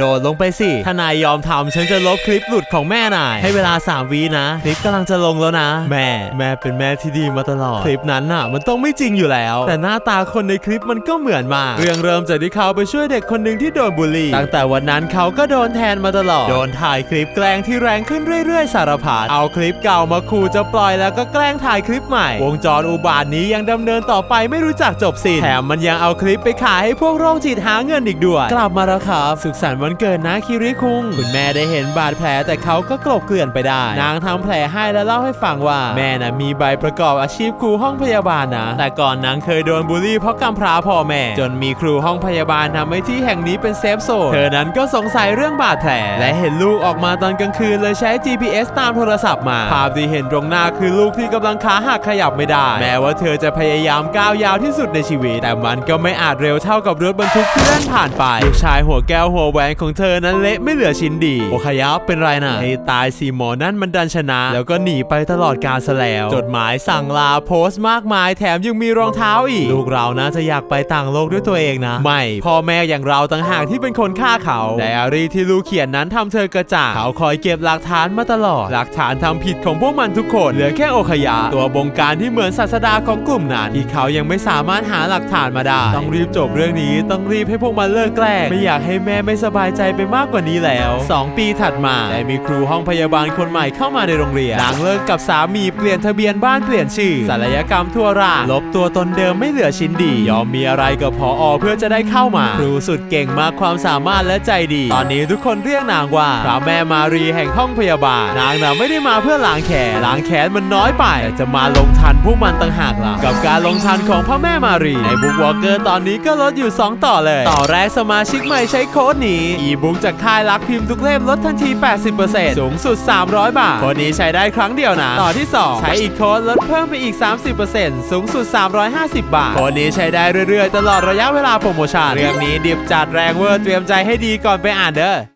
โดดลงไปสิ ถ้านายยอมทำฉันจะลบคลิปหลุดของแม่นาย ให้เวลา 3วีนะ คลิปกำลังจะลงแล้วนะ แม่ แม่เป็นแม่ที่ดีมาตลอด คลิปนั้นน่ะ มันต้องไม่จริงอยู่แล้ว แต่หน้าตาคนในคลิปมันก็เหมือนมาก เรื่องเริ่มจากที่เขาไปช่วยเด็กคนหนึ่งที่โดนบูลลี่ ตั้งแต่วันนั้นเขาก็โดนแทนมาตลอด โดนถ่ายคลิปแกล้งที่แรงขึ้นเรื่อยๆ สารพัด เอาคลิปเก่ามาขู่จะปล่อยแล้วก็แกล้งถ่ายคลิปใหม่ วงจรอุบาทนี้ยังดำเนินต่อไปไม่รู้จักจบสิ้น แถมมันยังเอาคลิปไปขายให้พวกโรคจิตหาเงินอีกด้วย กลับมาแล้วครับ สุขสันต์วันเกิดนะคิริคุง คุณแม่ได้เห็นบาดแผลแต่เขาก็กลบเกลื่อนไปได้ นางทำแผลให้และเล่าให้ฟังว่า แม่น่ะมีใบประกอบอาชีพครูห้องพยาบาลนะ แต่ก่อนนางเคยโดนบูลลี่เพราะกำพร้าพ่อแม่ จนมีครูห้องพยาบาลทำให้ที่แห่งนี้เป็นเซฟโซน เธอนั้นก็สงสัยเรื่องบาดแผล และเห็นลูกออกมาตอนกลางคืนเลยใช้ GPS ตามโทรศัพท์มา ภาพที่เห็นตรงหน้าคือลูกที่กำลังขาหักขยับไม่ได้ แม้ว่าเธอจะพยายามก้าวยาวที่สุดในชีวิต แต่มันก็ไม่อาจเร็วเท่ากับรถบรรทุกที่เล่นผ่านไปลูกชายหัวแก้วหัวแหวนของเธอนั้นเละไม่เหลือชิ้นดี โอคายะเป็นไรน่ะให้ตายสีหมอนั่นมันดันชนะ แล้วก็หนีไปตลอดกาลซะแล้ว จดหมายสั่งลาโพสต์มากมาย แถมยังมีรองเท้าอีก ลูกเรานะจะอยากไปต่างโลกด้วยตัวเองนะ ไม่ พ่อแม่อย่างเราต่างหากที่เป็นคนฆ่าเขา ไดอารี่ที่ลูกเขียนนั้นทำเธอกระจ่างเขาคอยเก็บหลักฐานมาตลอด หลักฐานทำผิดของพวกมันทุกคน เหลือแค่โอคายะตัวบงการที่เหมือนศาสดาของกลุ่มนั้นที่เขายังไม่สามารถหาหลักฐานมาได้ ต้องรีบจบเรื่องนี้ ต้องรีบให้พวกมันเลิกแกล้ง ไม่อยากให้แม่ไม่สบายใจไปมากกว่านี้แล้ว 2 ปีถัดมาได้มีครูห้องพยาบาลคนใหม่เข้ามาในโรงเรียนหลังเลิกกับสามีเปลี่ยนทะเบียนบ้านเปลี่ยนชื่อศัลยกรรมทั่วร่างลบตัวตนเดิมไม่เหลือชิ้นดี ยอมมีอะไรกับพออเพื่อจะได้เข้ามา ครูสุดเก่งมากความสามารถและใจดี ตอนนี้ทุกคนเรียกนางว่าพระแม่มารีแห่งห้องพยาบาล นางน่ะไม่ได้มาเพื่อล้างแขนล้างแขนมันน้อยไปแต่จะมาลงทันพวกมันต่างหากล่ะกับการลงทันของพระแม่มารีในบุ๊กวอลเกอร์ตอนนี้ก็ลดอยู่ 2 ต่อเลย ต่อแรกสมาชิกใหม่ใช้โค้ดนี้อีบุ๊กจากค่ายรักพิมพ์ทุกเล่มลดทันที 80%สูงสุด 300 บาท โค้ดนี้ใช้ได้ครั้งเดียวนะ ต่อที่ 2 ใช้อีกโค้ดลดเพิ่มไปอีก 30%สูงสุด 350 บาท โค้ดนี้ใช้ได้เรื่อยๆ ตลอดระยะเวลาโปรโมชั่น เรื่องนี้ดิบจัดแรงเวอร์เตรียมใจให้ดีก่อนไปอ่านเด้อ